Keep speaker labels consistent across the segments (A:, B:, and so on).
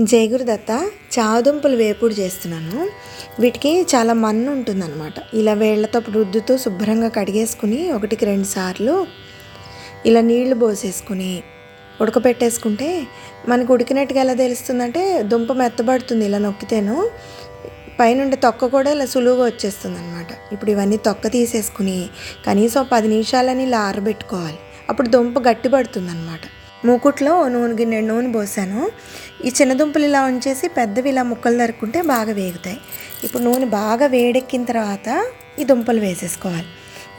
A: జయగురుదత్త చావదుంపలు వేపుడు చేస్తున్నాను. వీటికి చాలా మన్ను ఉంటుందన్నమాట. ఇలా వేళ్ళతో రుద్దుతూ శుభ్రంగా కడిగేసుకుని ఒకటికి రెండు సార్లు ఇలా నీళ్ళు పోసేసుకుని ఉడకపెట్టేసుకుంటే మనకు ఉడికినట్టుగా ఎలా తెలుస్తుందంటే దుంప మెత్తబడుతుంది ఇలా నొక్కితేను. పైనుండి తొక్క కూడా ఇలా సులువుగా వచ్చేస్తుంది అనమాట ఇప్పుడు ఇవన్నీ తొక్క తీసేసుకుని కనీసం పది నిమిషాలని ఇలా ఆరబెట్టుకోవాలి అప్పుడు దుంప గట్టిపడుతుంది అనమాట మూకుట్లో నూనె గిన్నె నూనె పోసాను. ఈ చిన్న దుంపలు ఇలా ఉంచేసి పెద్దవి ఇలా ముక్కలు తరుక్కుంటే బాగా వేగుతాయి. ఇప్పుడు నూనె బాగా వేడెక్కిన తర్వాత ఈ దుంపలు వేసేసుకోవాలి.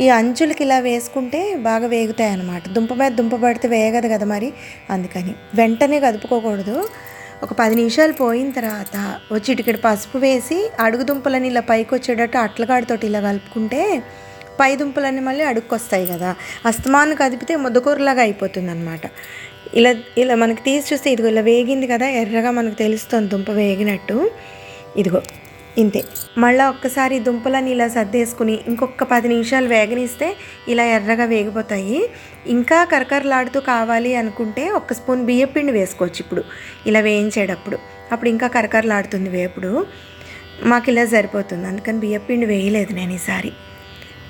A: ఈ అంచులకి ఇలా వేసుకుంటే బాగా వేగుతాయి అన్నమాట దుంప మీద దుంప పడితే వేగదు కదా మరి? అందుకని వెంటనే కదుపుకోకూడదు. ఒక పది నిమిషాలు పోయిన తర్వాత వచ్చి ఇటుకటి పసుపు వేసి అడుగు దుంపలని ఇలా పైకి వచ్చేటట్టు అట్లగాడితోటి ఇలా కలుపుకుంటే పై దుంపలన్నీ మళ్ళీ అడుక్కొస్తాయి కదా. అస్తమాను కదిపితే ముద్దకూరలాగా అయిపోతుంది అనమాట ఇలా ఇలా మనకి తీసి చూస్తే ఇదిగో ఇలా వేగింది కదా ఎర్రగా మనకు తెలుస్తుంది దుంప వేగినట్టు. ఇదిగో ఇంతే. మళ్ళీ ఒక్కసారి దుంపలని ఇలా సర్దేసుకుని ఇంకొక పది నిమిషాలు వేగనిస్తే ఇలా ఎర్రగా వేగిపోతాయి. ఇంకా కరకరలాడుతూ కావాలి అనుకుంటే ఒక స్పూన్ బియ్యపిండి వేసుకోవచ్చు ఇప్పుడు ఇలా వేయించేటప్పుడు. అప్పుడు ఇంకా కరకరలాడుతుంది వేపుడు. మాకు ఇలా సరిపోతుంది అందుకని బియ్యపిండి వేయలేదు నేను ఈసారి.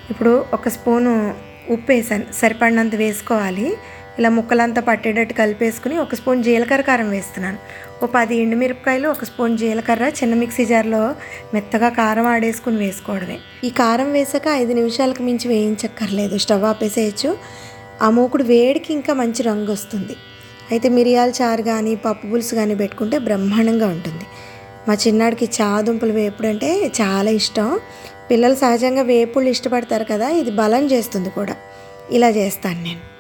A: ఇప్పుడు ఒక స్పూను ఉప్పు వేసాను సరిపడినంత వేసుకోవాలి. ఇలా ముక్కలంతా పట్టేటట్టు కలిపేసుకుని ఒక స్పూన్ జీలకర్ర కారం వేస్తున్నాను. ఒక పది ఎండుమిరపకాయలు ఒక స్పూన్ జీలకర్ర చిన్న మిక్సీ జార్లో మెత్తగా కారం ఆడేసుకుని వేసుకోవడమే. ఈ కారం వేసాక ఐదు నిమిషాలకు మించి వేయించక్కర్లేదు స్టవ్ ఆపేసేయచ్చు. ఆ మూకుడు వేడికి ఇంకా మంచి రంగు వస్తుంది. అయితే మిరియాల చారు కానీ పప్పు పులుసు కానీ పెట్టుకుంటే బ్రహ్మాండంగా ఉంటుంది. మా చిన్నాడికి చాదుంపలు వేపుడు అంటే చాలా ఇష్టం. పిల్లలు సహజంగా వేపుళ్ళు ఇష్టపడతారు కదా ఇది బలం చేస్తుంది కూడా. ఇలా చేస్తాను నేను.